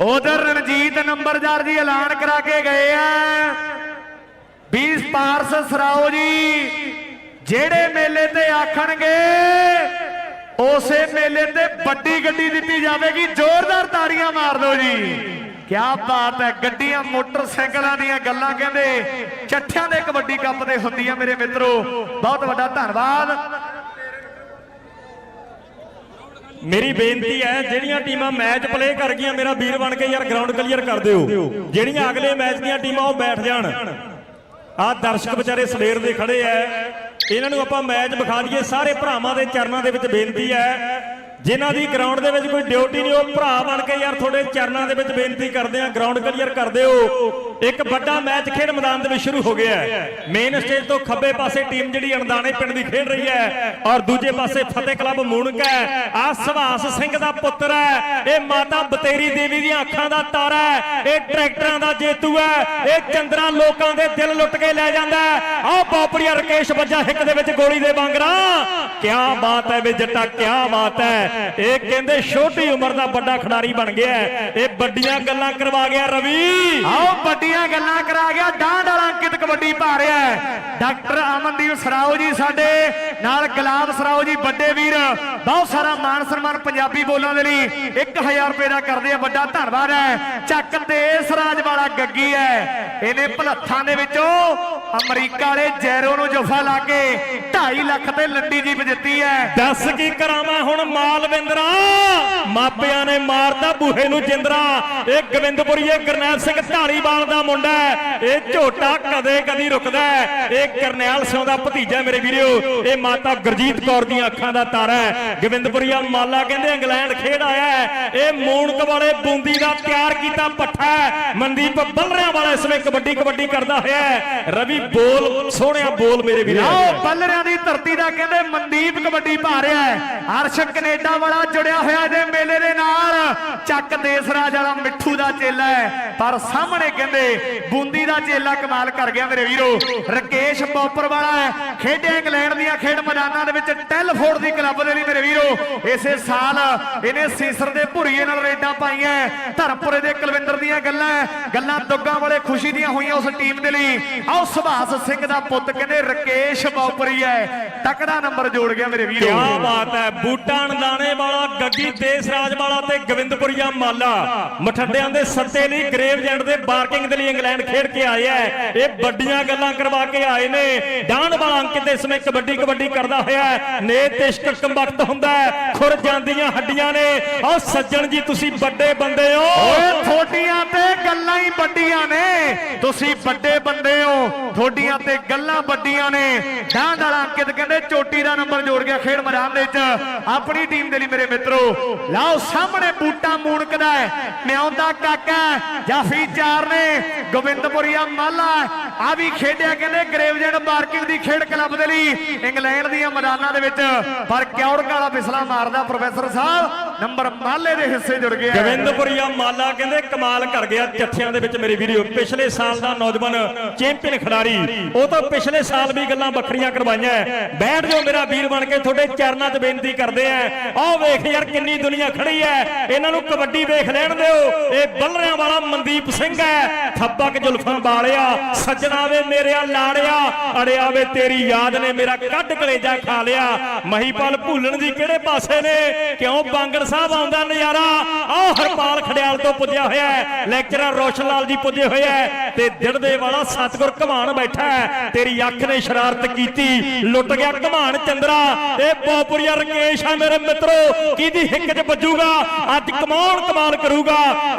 ਉਧਰ ਰਣਜੀਤ ਨੰਬਰਦਾਰ ਜੀ ਐਲਾਨ ਕਰਾ ਕੇ ਗਏ ਆ। 20 ਪਾਰਸ ਸਰਾਓ ਜੀ, ਜਿਹੜੇ ਮੇਲੇ ਤੇ ਆਖਣਗੇ, ਉਸੇ ਮੇਲੇ ਤੇ ਵੱਡੀ ਗੱਡੀ ਦਿੱਤੀ ਜਾਵੇਗੀ। ਜ਼ੋਰਦਾਰ ਤਾੜੀਆਂ ਮਾਰ ਦਿਓ ਜੀ। ਕੀ ਬਾਤ ਹੈ, ਗੱਡੀਆਂ, ਮੋਟਰਸਾਈਕਲਾਂ ਦੀਆਂ ਗੱਲਾਂ ਕਹਿੰਦੇ। ਚੱਠਿਆਂ ਦੇ ਕਬੱਡੀ ਕੱਪ ਦੇ ਹੁੰਦੀਆਂ ਮੇਰੇ ਮਿੱਤਰੋ। ਬਹੁਤ ਵੱਡਾ ਧੰਨਵਾਦ। ਮੇਰੀ ਬੇਨਤੀ ਹੈ, ਜਿਹੜੀਆਂ ਟੀਮਾਂ ਮੈਚ ਪਲੇ ਕਰ ਗਈਆਂ ਮੇਰਾ ਵੀਰ ਬਣ ਕੇ ਯਾਰ ਗਰਾਊਂਡ ਕਲੀਅਰ ਕਰ ਦਿਓ। ਜਿਹੜੀਆਂ ਅਗਲੇ ਮੈਚ ਦੀਆਂ ਟੀਮਾਂ ਉਹ ਬੈਠ ਜਾਣ। ਆਹ ਦਰਸ਼ਕ ਵਿਚਾਰੇ ਸਵੇਰ ਦੇ ਖੜੇ ਐ। ਇਹਨਾਂ ਨੂੰ ਆਪਾਂ ਮੈਚ ਵਿਖਾ ਦਈਏ। ਸਾਰੇ ਭਰਾਵਾਂ ਦੇ ਚਰਨਾਂ ਦੇ ਵਿੱਚ ਬੇਨਤੀ ਹੈ ਜਿਨ੍ਹਾਂ ਦੀ ਗਰਾਊਂਡ ਦੇ ਵਿੱਚ ਕੋਈ ਡਿਊਟੀ ਨਹੀਂ, ਉਹ ਭਰਾ ਬਣ ਕੇ ਯਾਰ ਤੁਹਾਡੇ ਚਰਨਾਂ ਦੇ ਵਿੱਚ ਬੇਨਤੀ ਕਰਦੇ ਆ ਗਰਾਊਂਡ ਕਲੀਅਰ ਕਰ ਦਿਓ। ਇੱਕ ਵੱਡਾ ਮੈਚ ਖੇਡ ਮੈਦਾਨ ਦੇ ਵਿੱਚ ਸ਼ੁਰੂ ਹੋ ਗਿਆ ਹੈ। ਮੇਨ ਸਟੇਜ ਤੋਂ ਖੱਬੇ ਪਾਸੇ ਟੀਮ ਜਿਹੜੀ ਅਣਦਾਣੇ ਪਿੰਡ ਦੀ ਖੇਡ ਰਹੀ ਹੈ ਔਰ ਦੂਜੇ ਪਾਸੇ ਫਤਿਹ ਕਲੱਬ ਮੂਣਕ ਹੈ। ਆ ਸੁਭਾਸ ਸਿੰਘ ਦਾ ਪੁੱਤਰ ਹੈ, ਇਹ ਮਾਤਾ ਬਤੇਰੀ ਦੇਵੀ ਦੀਆਂ ਅੱਖਾਂ ਦਾ ਤਾਰਾ ਹੈ, ਇਹ ਟਰੈਕਟਰਾਂ ਦਾ ਜੇਤੂ ਹੈ, ਇਹ ਚੰਦਰਾ ਲੋਕਾਂ ਦੇ ਦਿਲ ਲੁੱਟ ਕੇ ਲੈ ਜਾਂਦਾ ਹੈ। ਆਹ ਬਾਪਰੀਆ ਰਕੇਸ਼ ਵੱਜਾ ਹਿੱਕ ਦੇ ਵਿੱਚ ਗੋਲੀ ਦੇ ਵਾਂਗਰਾ ਕੀ ਬਾਤ ਹੈ ਵੇ ਜੱਟਾ ਕੀ ਬਾਤ ਹੈ। ਇਹ ਕਹਿੰਦੇ ਛੋਟੀ ਉਮਰ ਦਾ ਵੱਡਾ ਖਿਡਾਰੀ ਬਣ ਗਿਆ। ਇਹ ਵੱਡੀਆਂ ਗੱਲਾਂ ਕਰਵਾ ਗਿਆ ਰਵੀ। ਆਓ ਵੱਡੀਆਂ ਗੱਲਾਂ ਕਰਾ ਗਿਆ, ਡਾਂਡ ਕਬੱਡੀ ਪਾ ਰਿਹਾ ਹੈ। ਡਾਕਟਰ ਅਮਨਦੀਪ ਸਰਾਓ ਜੀ ਸਾਡੇ ਨਾਲ ਗੁਲਾਬ ਸਰਾਓ ਜੀ, ਵੱਡੇ ਵੀਰ। ਬਹੁਤ ਸਾਰਾ ਮਾਨ ਸਨਮਾਨ ਪੰਜਾਬੀ ਬੋਲਾਂ ਦੇ ਲਈ। 1000 ਰੁਪਏ ਦਾ ਕਰਦੇ ਆ, ਵੱਡਾ ਧੰਨਵਾਦ ਹੈ। ਚੱਕ ਤੇ ਸਰਾਜ ਵਾਲਾ ਗੱਗੀ ਹੈ। ਇਹਨੇ ਭਲੱਥਾਂ ਦੇ ਵਿੱਚੋਂ ਅਮਰੀਕਾ ਵਾਲੇ ਜੈਰੋ ਨੂੰ ਜਫਾ ਲਾ ਕੇ 2.5 ਲੱਖ ਤੇ ਲੰਡੀ ਜੀਪ ਜਿੱਤੀ ਹੈ। ਦੱਸ ਕੀ ਕਰਾਵਾਂ ਹੁਣ ਮਾਲਵਿੰਦਰਾ? ਮਾਪਿਆਂ ਨੇ ਮਾਰਦਾ ਬੂਹੇ ਨੂੰ ਜਿੰਦਰਾ। ਇਹ ਗੋਬਿੰਦਪੁਰੀਏ ਗਰਨੈਲ ਸਿੰਘ ਢਾਲੀਵਾਲ ਦਾ ਮੁੰਡਾ ਹੈ। ਇਹ ਝੋਟਾ ਕਦੇ ਕਦੀ ਰੁਕਦਾ ਇਹ ਕਰਨੈਲ ਸਿੰਘ ਦਾ ਭਤੀਜਾ ਮੇਰੇ ਵੀਰਿਓ। ਇਹ ਮਾਤਾ ਗੁਰਜੀਤ ਕੌਰ ਦੀਆਂ ਅੱਖਾਂ ਦਾ ਤਾਰਾ ਹੈ। ਗੋਬਿੰਦਪੁਰੀਆ ਮਾਲਾ ਕਹਿੰਦੇ ਇੰਗਲੈਂਡ ਖੇਡ ਆਇਆ ਇਹ ਮੂਣਕ ਵਾਲੇ ਬੂੰਦੀ ਦਾ ਤਿਆਰ ਕੀਤਾ ਪੱਠਾ ਮਨਦੀਪ ਬੱਲਰਿਆਂ ਵਾਲਾ ਇਸ ਵੇਲੇ ਕਬੱਡੀ ਕਬੱਡੀ ਕਰਦਾ ਹੋਇਆ ਰਵੀ ਬੋਲ, ਸੋਹਣਿਆ ਬੋਲ ਮੇਰੇ ਵੀਰੇ ਆਓ ਬੱਲਰਿਆਂ ਦੀ ਧਰਤੀ ਦਾ ਕਹਿੰਦੇ ਮਨਦੀਪ ਕਬੱਡੀ ਪਾ ਰਿਹਾ ਹੈ। ਅਰਸ਼ ਕੈਨੇਡਾ ਵਾਲਾ ਜੁੜਿਆ ਹੋਇਆ ਇਹਦੇ ਮੇਲੇ ਦੇ ਨਾਲ। ਚੱਕ ਦੇਸਰਾਜ ਵਾਲਾ ਮਿੱਠੂ ਦਾ ਚੇਲਾ ਹੈ। ਪਰ ਸਾਹਮਣੇ ਕਹਿੰਦੇ ਬੂੰਦੀ ਦਾ ਚੇਲਾ ਕਮਾਲ ਕਰ ਗਿਆ ਮੇਰੇ ਵੀਰੋ, ਰਕੇਸ਼ ਪੌਪਰ ਵਾਲਾ ਹੈ। ਖੇਡਿਆ ਇੰਗਲੈਂਡ ਦੀਆਂ ਖੇਡ ਮੈਦਾਨਾਂ ਦੇ ਵਿੱਚ ਟੈਲਫੋਰਡ ਦੀ ਕਲੱਬ ਦੇ ਲਈ ਮੇਰੇ ਵੀਰੋ, ਇਸੇ ਸਾਲ ਇਹਨੇ ਸੀਸਰ ਦੇ ਭੁਰੀਏ ਨਾਲ ਰੇਡਾਂ ਪਾਈਆਂ ਧਰਮਪੁਰੇ ਦੇ ਕੁਲਵਿੰਦਰ ਦੀਆਂ ਗੱਲਾਂ ਗੱਲਾਂ ਦੁੱਗਾ ਵਾਲੇ ਖੁਸ਼ੀ ਦੀਆਂ ਹੋਈਆਂ ਉਸ ਟੀਮ ਦੇ ਲਈ। ਆਓ ਸੁਭਾਸ ਸਿੰਘ ਦਾ ਪੁੱਤ ਕਹਿੰਦੇ ਰਕੇਸ਼ ਪੌਪਰੀ ਹੈ ਤਕੜਾ ਨੰਬਰ ਜੋੜ ਗਿਆ ਮੇਰੇ ਵੀਰੋ। ਕਿਆ ਬਾਤ ਹੈ। ਬੂਟਾਂ ਦਾਣੇ ਵਾਲਾ, ਗੱਗੀ ਦੇਸਰਾਜ ਵਾਲਾ ਤੇ ਗੋਬਿੰਦਪੁਰੀਆ ਮਾਲਾ। ਮਠੱਡਿਆਂ ਦੇ ਸੱਤੇ ਲਈ ਗ੍ਰੇਵ ਜੈਂਡ ਦੇ ਬਾਰਕਿੰਗ ਦੇ ਲਈ ਇੰਗਲੈਂਡ ਖੇਡ ਕੇ ਆਏ ਹੈ। ਇਹ ਵੱਡੀ ਵੱਡੀਆਂ ਗੱਲਾਂ ਕਰਵਾ ਕੇ ਆਏ ਨੇ। ਡਾਂਡ ਵਾਲਾ ਅੰਕਿਤ ਇਸ ਸਮੇਂ ਕਬੱਡੀ ਕਬੱਡੀ ਕਰਦਾ ਹੋਇਆ ਹੈ। ਨੇ ਤਿਸ਼ਕ ਕੰਬਖਤ ਹੁੰਦਾ ਖੁਰ ਜਾਂਦੀਆਂ ਹੱਡੀਆਂ ਨੇ। ਆਹ ਸੱਜਣ ਜੀ, ਤੁਸੀਂ ਵੱਡੇ ਬੰਦੇ ਹੋ। ਓਏ ਥੋਡੀਆਂ ਤੇ ਗੱਲਾਂ ਹੀ ਵੱਡੀਆਂ ਨੇ। ਤੁਸੀਂ ਵੱਡੇ ਬੰਦੇ ਹੋ। ਥੋਡੀਆਂ ਤੇ ਗੱਲਾਂ ਵੱਡੀਆਂ ਨੇ। ਡਾਂਡ ਵਾਲਾ ਅੰਕਿਤ ਕਹਿੰਦੇ ਚੋਟੀ ਦਾ ਨੰਬਰ ਜੋੜ ਗਿਆ ਖੇਡ ਮੈਦਾਨ ਦੇ ਵਿੱਚ। ਆਪਣੀ ਟੀਮ ਦੇ ਲਈ ਮੇਰੇ ਮਿੱਤਰੋ, ਲਓ ਸਾਹਮਣੇ ਬੂਟਾ ਮੂਣਕਦਾ ਹੈ। ਮਿਆਉਂਦਾ ਕਾਕਾ ਜਾਫੀ ਚਾਰ ਨੇ। ਗੋਬਿੰਦਪੁਰੀਆ ਮਾਲਾ। ਆ ਵੀ ਖੇਡਿਆ ਕਹਿੰਦੇ ਗ੍ਰੇਵਜੈਂਡ ਮਾਰਕਿੰਗ ਦੀ ਖੇਡ ਕਲੱਬ ਦੇ ਲਈ। ਇੰਗਲੈਂਡ ਦੀਆਂ ਮੈਦਾਨਾਂ ਦੇ ਵਿੱਚ ਪਰ ਕਿਉੜ ਕਾਲਾ ਫਿਸਲਾ ਮਾਰਦਾ ਪ੍ਰੋਫੈਸਰ ਸਾਹਿਬ। ਨੰਬਰ ਮਾਲੇ ਦੇ ਹਿੱਸੇ ਜੁੜ ਗਿਆ ਗੋਬਿੰਦਪੁਰੀਆ ਮਾਲਾ ਕਹਿੰਦੇ ਕਮਾਲ ਕਰ ਗਿਆ ਚੱਠਿਆਂ ਦੇ ਵਿੱਚ ਮੇਰੇ ਵੀਡੀਓ। ਪਿਛਲੇ ਸਾਲ ਦਾ ਨੌਜਵਾਨ ਚੈਂਪੀਅਨ ਖਿਡਾਰੀ। ਉਹ ਤਾਂ ਪਿਛਲੇ ਸਾਲ ਵੀ ਗੱਲਾਂ ਵੱਖਰੀਆਂ ਕਰਵਾਈਆਂ ਬੈਠ ਜਾਓ ਮੇਰਾ ਵੀਰ ਬਣ ਕੇ, ਤੁਹਾਡੇ ਚਰਨਾਂ 'ਚ ਬੇਨਤੀ ਕਰਦੇ ਆ ਆਹ ਵੇਖ ਯਾਰ ਕਿੰਨੀ ਦੁਨੀਆ ਖੜੀ ਹੈ। ਇਹਨਾਂ ਨੂੰ ਕਬੱਡੀ ਵੇਖ ਲੈਣ ਦਿਓ। ਇਹ ਬੱਲਰਿਆਂ ਵਾਲਾ ਮਨਦੀਪ ਸਿੰਘ ਹੈ। ਥੱਬਕ ਜ਼ੁਲਫਾਂ ਵਾਲਿਆ, ਸੱਜਣਾ ਵੇ ਮੇਰਿਆ ਲਾੜਿਆ, ਅੜਿਆ ਵੇ ਤੇਰੀ ਯਾਦ ਨੇ ਮੇਰਾ ਕੱਢ ਕਲੇਜਾ ਖਾ ਲਿਆ। ਮਹੀਪਾਲ ਭੁੱਲਣ ਦੀ ਕਿਹੜੇ ਪਾਸੇ ਨੇ? ਕਿਉਂ ਬਾਂਗੜ ਸਾਹਿਬ ਆਉਂਦਾ ਨਜ਼ਾਰਾ। ਆਹ ਹਰਪਾਲ ਖੜਿਆਲ ਤੋਂ ਪੁੱਜਿਆ ਹੋਇਆ ਹੈ। ਲੈਕਚਰਰ ਰੋਸ਼ਨ ਲਾਲ ਜੀ ਪੁੱਜੇ ਹੋਏ ਹੈ ਤੇ ਦਿੜਦੇ ਵਾਲਾ ਸਤਗੁਰ ਘਮਾਨ ਬੈਠਾ ਹੈ। ਤੇਰੀ ਅੱਖ ਨੇ ਸ਼ਰਾਰਤ ਕੀਤੀ। ਲੁੱਟ ਗਿਆ ਘਮਾਨ ਚੰਦਰਾ। ਇਹ ਪੋਪਰੀਆ ਰਕੇਸ਼ ਆ ਮੇਰੇ ਮਿੱਤਰੋ, ਕਿਹਦੀ ਹਿੱਕ 'ਚ ਵੱਜੂਗਾ? ਅੱਜ ਕਮਾਉਣ ਕਮਾਲ ਕਰੂਗਾ।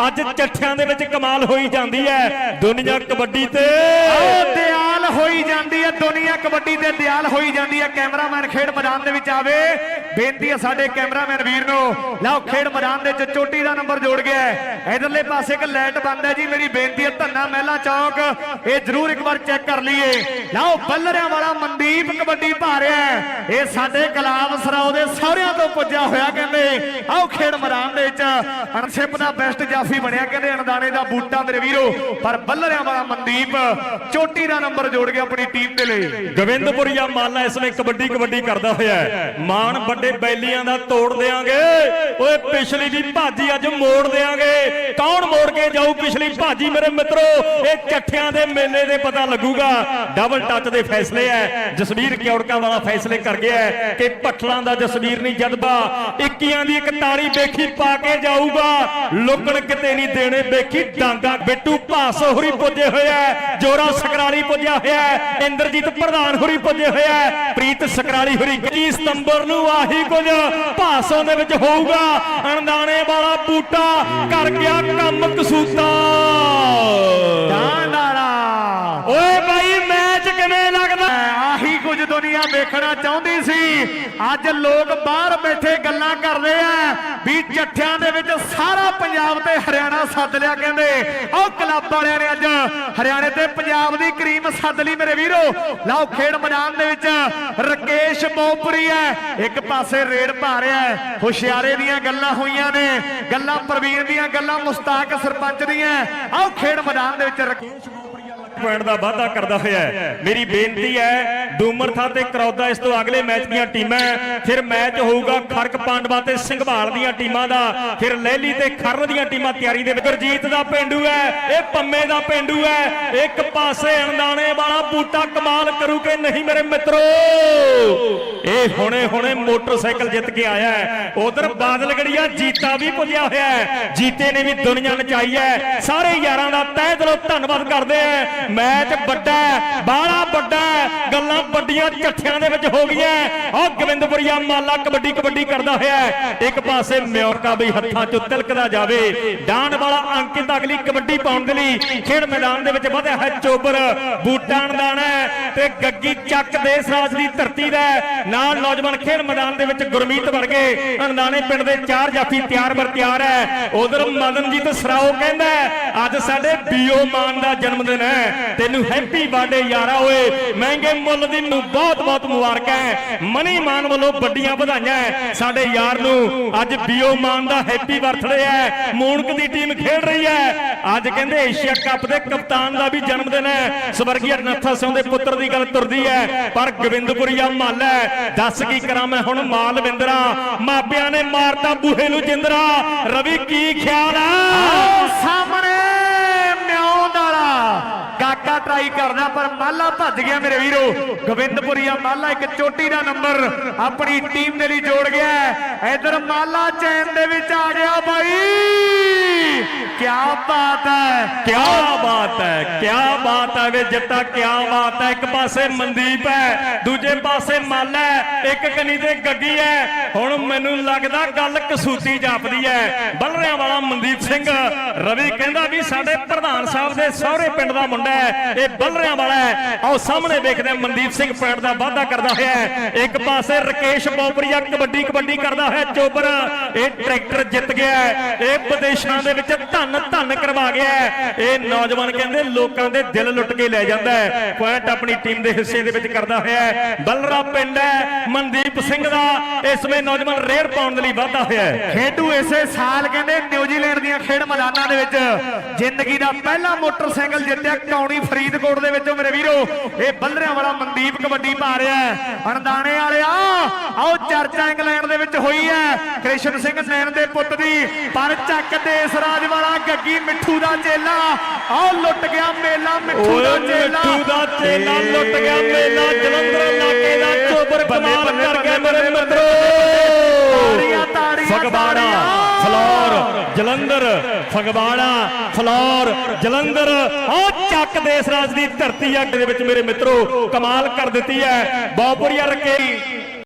ਅੱਜ ਚੱਠਿਆਂ ਦੇ ਵਿੱਚ ਕਮਾਲ ਹੋਈ ਜਾਂਦੀ ਹੈ। ਦੁਨੀਆ ਕਬੱਡੀ ਤੇ ਉਹ ਦਿਆਲ ਹੋਈ ਜਾਂਦੀ ਹੈ। ਦੁਨੀਆ ਕਬੱਡੀ ਤੇ ਦਿਆਲ ਹੋਈ ਜਾਂਦੀ ਹੈ। ਕੈਮਰਾਮੈਨ ਖੇਡ ਮੈਦਾਨ ਦੇ ਵਿੱਚ ਆਵੇ। ਬੇਨਤੀ ਹੈ ਸਾਡੇ ਕੈਮਰਾਮੈਨ ਵੀਰ ਨੂੰ। ਲਓ, ਖੇਡ ਮੈਦਾਨ ਦੇ ਵਿੱਚ ਚੋਟੀ ਦਾ ਨੰਬਰ ਜੋੜ ਗਿਆ ਹੈ। ਇਧਰਲੇ ਪਾਸੇ ਇੱਕ ਲਾਈਟ ਬੰਦ ਹੈ ਜੀ, ਮੇਰੀ ਬੇਨਤੀ ਹੈ, ਧੰਨਾ ਮਹਿਲਾ ਚੌਕ। ਇਹ ਜ਼ਰੂਰ ਇੱਕ ਵਾਰ ਚੈੱਕ ਕਰ ਲਈਏ। ਲਓ, ਬੱਲਰਿਆਂ ਵਾਲਾ ਮਨਦੀਪ ਕਬੱਡੀ ਪਾ ਰਿਹਾ ਇਹ ਸਾਡੇ ਗੁਲਾਬ ਸਰਾਓ ਦੇ ਸਹੁਰਿਆਂ ਤੋਂ ਪੁੱਜਿਆ ਹੋਇਆ, ਕਹਿੰਦੇ, ਆਓ ਖੇਡ ਮੈਦਾਨ ਦੇ ਵਿੱਚ। ਅਨਸ਼ਿਪ ਦਾ ਬੈਸਟ ਜਾਫੀ ਬਣਿਆ, ਕਹਿੰਦੇ, ਅਣਦਾਣੇ ਦਾ ਬੂਟਾ ਮੇਰੇ ਵੀਰੋ। ਪਰ ਬੱਲਰਿਆਂ ਵਾਲਾ ਮਨਦੀਪ ਚੋਟੀ ਦਾ ਨੰਬਰ ਜੋੜ ਗਿਆ ਆਪਣੀ ਟੀਮ ਦੇ ਲਈ। ਗੋਬਿੰਦਪੁਰੀਆ ਮਾਲਾ ਇਸ ਵੇਲੇ ਕਬੱਡੀ ਕਬੱਡੀ ਕਰਦਾ ਹੋਇਆ ਹੈ। ਮਾਨ ਵੱਡਾ ਬੈਲੀਆਂ ਦਾ ਤੋੜ ਦੇਾਂਗੇ ਓਏ ਪਿਛਲੀ ਦੀ ਭਾਜੀ ਅੱਜ ਮੋੜ ਦੇਾਂਗੇ ਕੌਣ ਮੋੜ ਕੇ ਜਾਊ ਪਿਛਲੀ ਭਾਜੀ ਮੇਰੇ ਮਿੱਤਰੋ? ਇਹ ਚੱਠਿਆਂ ਦੇ ਮੇਲੇ ਦੇ ਪਤਾ ਲੱਗੂਗਾ। ਡਬਲ ਟੱਚ ਦੇ ਫੈਸਲੇ ਐ। ਜਸਵੀਰ ਕਿਉੜਕਾ ਵਾਲਾ ਫੈਸਲੇ ਕਰ ਗਿਆ ਕਿ ਪੱਠਲਾਂ ਦਾ ਜਸਵੀਰ ਨਹੀਂ ਜਦਬਾ 21 ਦੀ ਇੱਕ ਤਾੜੀ ਵੇਖੀ ਪਾ ਕੇ ਜਾਊਗਾ। ਲੋਕਣ ਕਿਤੇ ਨਹੀਂ ਦੇਣੇ ਵੇਖੀ ਡਾਂਗਾ ਬਿੱਟੂ ਭਾਸ ਹੋਰੀ ਪੁੱਜੇ ਹੋਇਆ ਹੈ, ਜੋਰਾ ਸਕਰਾਲੀ ਪੁੱਜਿਆ ਹੋਇਆ ਇੰਦਰਜੀਤ ਪ੍ਰਧਾਨ ਹੋਰੀ ਪੁੱਜੇ ਹੋਇਆ ਪ੍ਰੀਤ ਸਕਰਾਲੀ ਹੋਰੀ 21 ਸਤੰਬਰ ਨੂੰ ਆਹੀ ਕੁਝ। ਭਾਸੋਂ ਦੇ ਵਿੱਚ ਹੋਊਗਾ ਅਣਦਾਣੇ ਵਾਲਾ ਬੂਟਾ ਕਰ ਗਿਆ ਕੰਮ ਕਸੂਤਾ। ਡਾਂਡਾਲਾ ਓਏ ਬਾਈ ਮੈਚ ਕਿਵੇਂ ਲੱਗਦਾ ਆਹੀ ਕੁਝ ਦੁਨੀਆ ਵੇਖਣਾ ਚਾਹੁੰਦੀ ਸੀ। ਅੱਜ ਲੋਕ ਬਾਹਰ ਬੈਠੇ ਗੱਲਾਂ ਕਰਦੇ ਆ ਵੀ ਜੱਠਿਆਂ ਦੇ ਵਿੱਚ ਸਾਰਾ ਪੰਜਾਬ ਤੇ ਹਰਿਆਣਾ ਸੱਦ ਲਿਆ ਕਹਿੰਦੇ। ਉਹ ਕਲੱਬ ਵਾਲਿਆਂ ਨੇ ਅੱਜ ਹਰਿਆਣੇ ਤੇ ਪੰਜਾਬ ਦੀ ਕਰੀਮ ਸੱਦ ਲਈ ਮੇਰੇ ਵੀਰੋ। ਲਓ ਖੇਡ ਮੈਦਾਨ ਦੇ ਵਿੱਚ ਰਕੇਸ਼ ਬੋਪਰੀ ਹੈ। ਇੱਕ ਪਾਸੇ ਰੇਡ ਪਾ ਰਿਹਾ ਹੈ। ਹੁਸ਼ਿਆਰੇ ਦੀਆਂ ਗੱਲਾਂ ਹੋਈਆਂ ਨੇ। ਗੱਲਾਂ ਪ੍ਰਵੀਨ ਦੀਆਂ ਗੱਲਾਂ ਮੁਸਤਾਕ ਸਰਪੰਚ ਦੀਆਂ। ਆਓ ਖੇਡ ਮੈਦਾਨ ਦੇ ਵਿੱਚ ਰਕੇਸ਼ ਪੁਆਇੰਟ ਦਾ ਵਾਧਾ ਕਰਦਾ ਹੋਇਆ ਹੈ। ਮੇਰੀ ਬੇਨਤੀ ਹੈ ਡੂਮਰਥਾ ਤੇ ਕਰੌਦਾ ਇਸ ਤੋਂ ਅਗਲੇ ਮੈਚ ਦੀਆਂ ਟੀਮਾਂ। ਫਿਰ ਮੈਚ ਹੋਊਗਾ ਖੜਕ ਪਾਂਡਵਾ ਤੇ ਸਿੰਘਵਾਲ ਦੀਆਂ ਟੀਮਾਂ ਦਾ। ਫਿਰ ਲਹਿਲੀ ਤੇ ਖਰਨ ਦੀਆਂ ਟੀਮਾਂ ਤਿਆਰੀ ਦੇ ਗੁਰਜੀਤ ਦਾ ਪਿੰਡੂ ਹੈ, ਇਹ ਪੰਮੇ ਦਾ ਪਿੰਡੂ ਹੈ। ਇੱਕ ਪਾਸੇ ਅਣਦਾਣੇ ਵਾਲਾ ਬੂਟਾ ਕਮਾਲ ਕਰੂ ਕਿ ਨਹੀਂ ਮੇਰੇ ਮਿੱਤਰੋ। ਇਹ ਹੁਣੇ ਹੁਣੇ ਮੋਟਰਸਾਈਕਲ ਜਿੱਤ ਕੇ ਆਇਆ ਹੈ। ਉਧਰ ਬਾਦਲ ਗੜੀਆ ਜੀਤਾ ਵੀ ਪੁੱਜਿਆ ਹੋਇਆ ਹੈ। ਜੀਤੇ ਨੇ ਵੀ ਦੁਨੀਆ ਨਚਾਈ ਹੈ। ਸਾਰੇ ਯਾਰਾਂ ਦਾ ਤਹਿ ਦਿਲੋਂ ਧੰਨਵਾਦ ਕਰਦੇ ਆ ਮੈਚ ਵੱਡਾ ਬਾਲਾ ਵੱਡਾ ਗੱਲਾਂ ਵੱਡੀਆਂ ਝੱਠਿਆਂ ਦੇ ਵਿੱਚ ਹੋ ਗਈਆਂ ਉਹ ਗੋਬਿੰਦਪੁਰੀਆ ਮਾਲਾ ਕਬੱਡੀ ਕਬੱਡੀ ਕਰਦਾ ਹੋਇਆ ਇੱਕ ਪਾਸੇ ਮਿਉਰਕਾ ਵੀ ਹੱਥਾਂ 'ਚੋਂ ਤਿਲਕਦਾ ਜਾਵੇ। ਡਾਂਡ ਵਾਲਾ ਅੰਕਿਤ ਅਗਲੀ ਕਬੱਡੀ ਪਾਉਣ ਦੇ ਲਈ ਖੇਡ ਮੈਦਾਨ ਦੇ ਵਿੱਚ ਵਧਿਆ ਹੈ ਚੋਬਰ। ਬੂਟਾਂ ਦਾਣਾ ਤੇ ਗੱਗੀ ਚੱਕ ਦੇਸ ਰਾਜ ਦੀ ਧਰਤੀ ਦਾ ਨਾਲ ਨੌਜਵਾਨ ਖੇਡ ਮੈਦਾਨ ਦੇ ਵਿੱਚ ਗੁਰਮੀਤ ਵਰਗੇ ਅਣਦਾਣੇ ਪਿੰਡ ਦੇ ਚਾਰ ਜਾਫੀ ਤਿਆਰ ਬਰ ਤਿਆਰ ਹੈ। ਉਧਰ ਮਦਨਜੀਤ ਸਰਾਓ ਕਹਿੰਦਾ ਅੱਜ ਸਾਡੇ ਬੀਓ ਮਾਨ ਦਾ ਜਨਮ ਦਿਨ ਹੈ। ਤੈਨੂੰ ਹੈਪੀ ਬਰਥਡੇ ਯਾਰਾ ਓਏ। ਮਹਿੰਗੇ ਮੁੱਲ ਦੀ ਨੂੰ ਬਹੁਤ ਬਹੁਤ ਮੁਬਾਰਕਾਂ ਮਨੀ ਮਾਨ ਵੱਲੋਂ ਵੱਡੀਆਂ ਵਧਾਈਆਂ ਸਾਡੇ ਯਾਰ ਨੂੰ ਅੱਜ ਬੀਓ ਮਾਨ ਦਾ ਹੈਪੀ ਬਰਥਡੇ ਹੈ ਮੂਣਕ ਦੀ ਟੀਮ ਖੇਡ ਰਹੀ ਹੈ ਅੱਜ ਕਹਿੰਦੇ ਏਸ਼ੀਆ ਕੱਪ ਦੇ ਕਪਤਾਨ ਦਾ ਵੀ ਜਨਮ ਦਿਨ ਹੈ ਸਵਰਗੀ ਨੱਥਾ ਸਿੰਘ ਦੇ ਪੁੱਤਰ ਦੀ ਗੱਲ ਤੁਰਦੀ ਹੈ ਪਰ ਗੋਬਿੰਦਪੁਰੀਆ ਮਹੱਲ ਹੈ ਦੱਸ ਕੀ ਕਰਾਂ ਮੈਂ ਹੁਣ ਮਾਲਵਿੰਦਰਾ ਮਾਪਿਆਂ ਨੇ ਮਾਰਤਾ ਬੂਹੇ ਨੂੰ ਜਿੰਦਰਾ। ਰਵੀ ਕੀ ਖਿਆਲ ਆ? ਸਾਹਮਣੇ ਕਾਕਾ ਟਰਾਈ ਕਰਨਾ, ਪਰ ਮਾਲਾ ਭੱਜ ਗਿਆ ਮੇਰੇ ਵੀਰੋ। ਗੋਬਿੰਦਪੁਰੀਆ ਮਾਲਾ ਇੱਕ ਚੋਟੀ ਦਾ ਨੰਬਰ ਆਪਣੀ ਟੀਮ ਦੇ ਲਈ ਜੋੜ ਗਿਆ ਇਧਰ ਮਾਲਾ ਚੈਨ ਦੇ ਵਿੱਚ ਆ ਗਿਆ ਬਾਈ। ਕੀ ਬਾਤ ਹੈ, ਕਿਆ ਬਾਤ ਹੈ, ਕਿਆ ਬਾਤ ਹੈ ਵੇ ਜੱਟਾ, ਕਿਆ ਬਾਤ ਹੈ। ਇੱਕ ਪਾਸੇ ਮਨਦੀਪ ਹੈ, ਦੂਜੇ ਪਾਸੇ ਮੱਲ ਹੈ, ਇੱਕ ਕਨੀ ਤੇ ਗੱਗੀ ਹੈ। ਹੁਣ ਮੈਨੂੰ ਲੱਗਦਾ ਗੱਲ ਕਸੂਤੀ ਜਾਪਦੀ ਹੈ। ਬਲਰਿਆਂ ਵਾਲਾ ਮਨਦੀਪ ਸਿੰਘ, ਰਵੀ ਕਹਿੰਦਾ ਵੀ ਸਾਡੇ ਪ੍ਰਧਾਨ ਸਾਹਿਬ ਦੇ ਸਹੁਰੇ ਪਿੰਡ ਦਾ ਮੁੰਡਾ ਹੈ, ਇਹ ਬਲਰਿਆਂ ਵਾਲਾ ਹੈ। ਆਓ ਸਾਹਮਣੇ ਵੇਖਦੇ ਮਨਦੀਪ ਸਿੰਘ ਪਿੰਡ ਦਾ ਵਾਅਦਾ ਕਰਦਾ ਹੋਇਆ ਹੈ। ਇੱਕ ਪਾਸੇ ਰਕੇਸ਼ ਬੋਪਰੀਆ ਕਬੱਡੀ ਕਬੱਡੀ ਕਰਦਾ ਹੋਇਆ ਚੋਬਰ, ਇਹ ਟਰੈਕਟਰ ਜਿੱਤ ਗਿਆ ਇਹ ਵਿਦੇਸ਼ਾਂ ਦੇ ਵਿੱਚ ਧੰਨ ਧੰਨ ਕਰਵਾ ਗਿਆ ਇਹ ਨੌਜਵਾਨ ਕਹਿੰਦੇ ਲੋਕਾਂ ਦੇ ਦਿਲ ਲੁੱਟ ਕੇ ਲੈ ਜਾਂਦਾ ਹੈ। ਪੁਆਇੰਟ ਆਪਣੀ ਟੀਮ ਦੇ ਹਿੱਸੇ ਦੇ ਵਿੱਚ ਕਰਦਾ ਹੋਇਆ ਹੈ। ਬਲਰਾ ਪਿੰਡ ਹੈ, ਮਨਦੀਪ ਸਿੰਘ ਦਾ, ਇਸ ਵੇ ਨੌਜਵਾਨ ਰੇਡ ਪਾਉਣ ਦੇ ਲਈ ਵਾਧਾ ਹੋਇਆ ਹੈ। ਖੇਡੂ ਇਸੇ ਸਾਲ ਕਹਿੰਦੇ ਨਿਊਜ਼ੀਲੈਂਡ ਦੀਆਂ ਖੇਡ ਮੈਦਾਨਾਂ ਦੇ ਵਿੱਚ ਜ਼ਿੰਦਗੀ ਦਾ ਪਹਿਲਾ ਮੋਟਰਸਾਈਕਲ ਜਿੱਤਿਆ ਕੌਣੀ ਫਰੀਦਕੋਟ ਦੇ ਵਿੱਚੋਂ ਮੇਰੇ ਵੀਰੋ। ਇਹ ਬੱਲਰਿਆਂ ਵਾਲਾ ਮਨਦੀਪ ਕਬੱਡੀ ਪਾ ਰਿਹਾ ਹੈ। ਅਣਦਾਣੇ ਵਾਲਿਆ, ਆਓ ਚਰਚਾ ਇੰਗਲੈਂਡ ਦੇ ਵਿੱਚ ਹੋਈ ਹੈ। ਕ੍ਰਿਸ਼ਨ ਸਿੰਘ ਨੈਣ ਦੇ ਪੁੱਤ ਦੀ। ਪਰ ਚੱਕ ਦੇਸ ਰਾਜ ਵਾਲਾ ਗੱਗੀ ਮਿੱਠੂ ਦਾ ਚੇਲਾ। ਆਓ ਲੁੱਟ ਗਿਆ ਮੇਲਾ ਮਿੱਠੂ ਦਾ ਚੇਲਾ। ਮਿੱਠੂ ਦਾ ਚੇਲਾ ਲੁੱਟ ਗਿਆ ਮੇਲਾ। ਜਲੰਧਰ ਇਲਾਕੇ ਦਾ ਚੋਬਰ ਕਮਾਲ ਕਰ ਗਿਆ ਮੇਰੇ ਮਿੱਤਰੋ। ਤਾੜੀਆਂ, ਤਾੜੀਆਂ, ਫਗਵਾੜਾ। ਫਲੋਰ ਜਲੰਧਰ ਫਗਵਾੜਾ ਫਲੋਰ ਜਲੰਧਰ। ਉਹ ਚੱਕ ਦੇਸ ਰਾਜ ਦੀ ਧਰਤੀ ਅੱਗ ਦੇ ਵਿੱਚ ਮੇਰੇ ਮਿੱਤਰੋ ਕਮਾਲ ਕਰ ਦਿੱਤੀ ਹੈ। ਬੌਪਰੀਆ ਰਕੇ